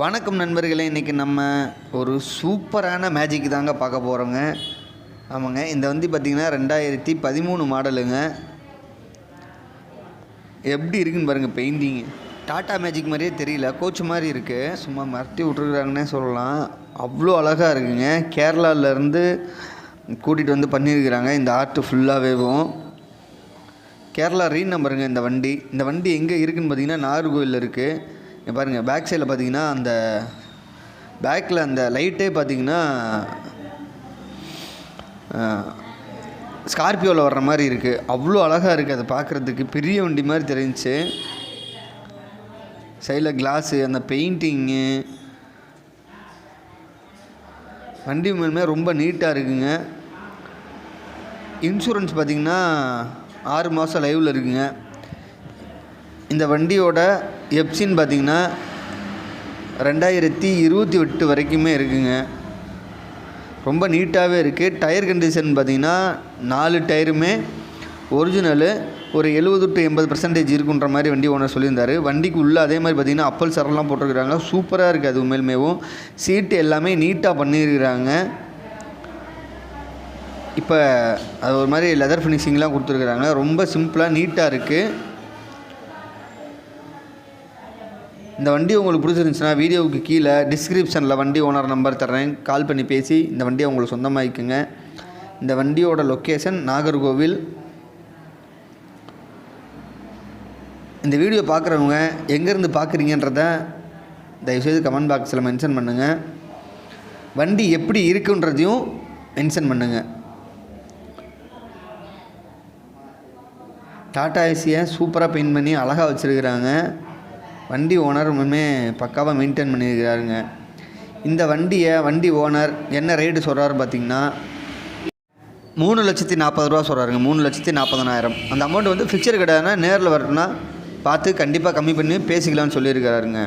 வணக்கம் நண்பர்களே இன்றைக்கி நம்ம ஒரு சூப்பரான மேஜிக் தாங்க பார்க்க போகிறோங்க ஆமாங்க இந்த வண்டி பார்த்திங்கன்னா ரெண்டாயிரத்தி பதிமூணு மாடலுங்க எப்படி இருக்குன்னு பாருங்கள் பெயிண்டிங்கு டாட்டா மேஜிக் மாதிரியே தெரியல கோச் மாதிரி இருக்குது சும்மா மறத்தி விட்ருக்குறாங்கன்னே சொல்லலாம். அவ்வளோ அழகாக இருக்குங்க. கேரளாவிலேருந்து கூட்டிகிட்டு வந்து பண்ணியிருக்கிறாங்க. இந்த ஆர்ட்டு ஃபுல்லாகவேவும் கேரளா ரீ நம்பருங்க இந்த வண்டி. இந்த வண்டி எங்கே இருக்குதுன்னு பார்த்தீங்கன்னா நாகர்கோவிலில் இருக்குது பாருங்கள் பேக் சைடில் பார்த்தீங்கன்னா அந்த பேக்கில் அந்த லைட்டே பார்த்தீங்கன்னா ஸ்கார்பியோவில் வர்ற மாதிரி இருக்குது அவ்வளோ அழகாக இருக்குது அதை பார்க்குறதுக்கு பெரிய வண்டி மாதிரி தெரிஞ்சிச்சு. சைடில் கிளாஸு அந்த பெயிண்டிங்கு வண்டி மேலுமே ரொம்ப நீட்டாக இருக்குங்க. இன்சூரன்ஸ் பார்த்திங்கன்னா ஆறு மாதம் லைவில் இருக்குங்க. இந்த வண்டியோட எப்சின் பார்த்திங்கன்னா ரெண்டாயிரத்தி இருபத்தி எட்டு வரைக்குமே இருக்குங்க. ரொம்ப நீட்டாகவே இருக்குது டயர் கண்டிஷன் பார்த்திங்கன்னா நாலு டயருமே ஒரிஜினலு ஒரு எழுபது டு எண்பது பர்சன்டேஜ் இருக்குன்ற மாதிரி வண்டி ஓனர் சொல்லியிருந்தார். வண்டிக்கு உள்ளே அதே மாதிரி பார்த்திங்கன்னா அப்பல் சரெல்லாம் போட்டிருக்கிறாங்க. சூப்பராக இருக்குது அது உண்மையிலுமேவும். சீட்டு எல்லாமே நீட்டாக பண்ணியிருக்கிறாங்க. இப்போ அது ஒரு மாதிரி லெதர் ஃபினிஷிங்லாம் கொடுத்துருக்குறாங்க. ரொம்ப சிம்பிளாக நீட்டாக இருக்குது இந்த வண்டி உங்களுக்கு பிடிச்சிருந்துச்சுன்னா வீடியோவுக்கு கீழே டிஸ்கிரிப்ஷனில் வண்டி ஓனர் நம்பர் தர்றேன். கால் பண்ணி பேசி இந்த வண்டியை உங்களுக்கு சொந்தமாகிக்குங்க இந்த வண்டியோட லொக்கேஷன் நாகர்கோவில். இந்த வீடியோ பார்க்குறவங்க எங்கேருந்து பார்க்குறீங்கன்றத தயவுசெய்து கமெண்ட் பாக்ஸில் மென்ஷன் பண்ணுங்கள் வண்டி எப்படி இருக்குன்றதையும் மென்ஷன் பண்ணுங்கள் டாடா ஏசியை சூப்பராக பெயிண்ட் பண்ணி அழகாக வச்சுருக்கிறாங்க. வண்டி ஓனர் இன்னுமே பக்காவாக மெயின்டைன் பண்ணியிருக்கிறாருங்க. இந்த வண்டியை வண்டி ஓனர் என்ன ரேட்டு சொல்கிறாரு பார்த்தீங்கன்னா மூணு லட்சத்தி நாற்பது ரூபா சொல்கிறாருங்க மூணு லட்சத்தி நாற்பதனாயிரம். அந்த அமௌண்ட் வந்து ஃபிக்சர் கிடையாதுன்னா நேரில் வரணும்னா பார்த்து கண்டிப்பாக கம்மி பண்ணி பேசிக்கலாம்னு சொல்லியிருக்கிறாருங்க.